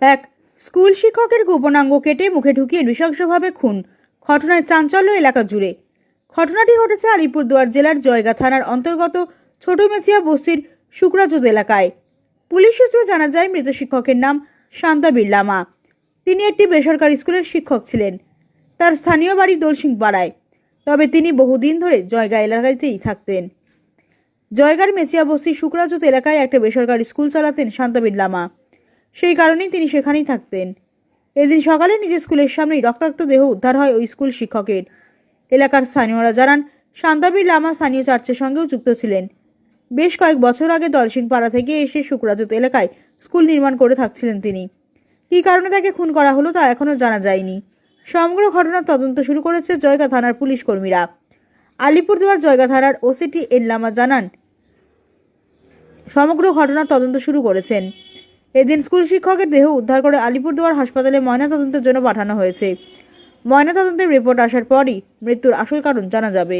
এক, স্কুল শিক্ষকের গোপনাঙ্গ কেটে মুখে ঢুকিয়ে নৃশংসভাবে খুন, ঘটনায় চাঞ্চল্য এলাকা জুড়ে। ঘটনাটি ঘটেছে আলিপুরদুয়ার জেলার জয়গা থানার অন্তর্গত ছোট মেচিয়া বস্তির শুক্রাজোদ এলাকায়। পুলিশ সূত্রে জানা যায়, মৃত শিক্ষকের নাম শান্তা বিড়লামা। তিনি একটি বেসরকারি স্কুলের শিক্ষক ছিলেন। তার স্থানীয় বাড়ি দলসিং পাড়ায়। তবে তিনি বহুদিন ধরে জয়গা এলাকাতেই থাকতেন। জয়গার মেচিয়া বস্তির শুক্রাজোত এলাকায় একটা বেসরকারি স্কুল চালাতেন শান্তা বিড়লামা। সেই কারণেই তিনি সেখানেই থাকতেন। এদিন সকালে নিজের স্কুলের সামনেই রক্তাক্ত দেহ উদ্ধার হয় ওই স্কুল শিক্ষকের। এলাকার স্থানীয়রা জানান শান্তাবীর লামা স্থানীয় চার্চের সঙ্গেও যুক্ত ছিলেন। বেশ কয়েক বছর আগে দলসিং পাড়া থেকে এসে শুক্রাজত এলাকায় স্কুল নির্মাণ করে থাকছিলেন তিনি। কী কারণে তাকে খুন করা হলো তা এখনও জানা যায়নি। সমগ্র ঘটনার তদন্ত শুরু করেছে জয়গা থানার পুলিশ কর্মীরা। আলিপুরদুয়ার জয়গা থানার ওসিটি এন লামা জানান, সমগ্র ঘটনার তদন্ত শুরু করেছেন। এদিন স্কুল শিক্ষকের দেহ উদ্ধার করে আলিপুরদুয়ার হাসপাতালে ময়নাতদন্তের জন্য পাঠানো হয়েছে। ময়নাতদন্তের রিপোর্ট আসার পরই মৃত্যুর আসল কারণ জানা যাবে।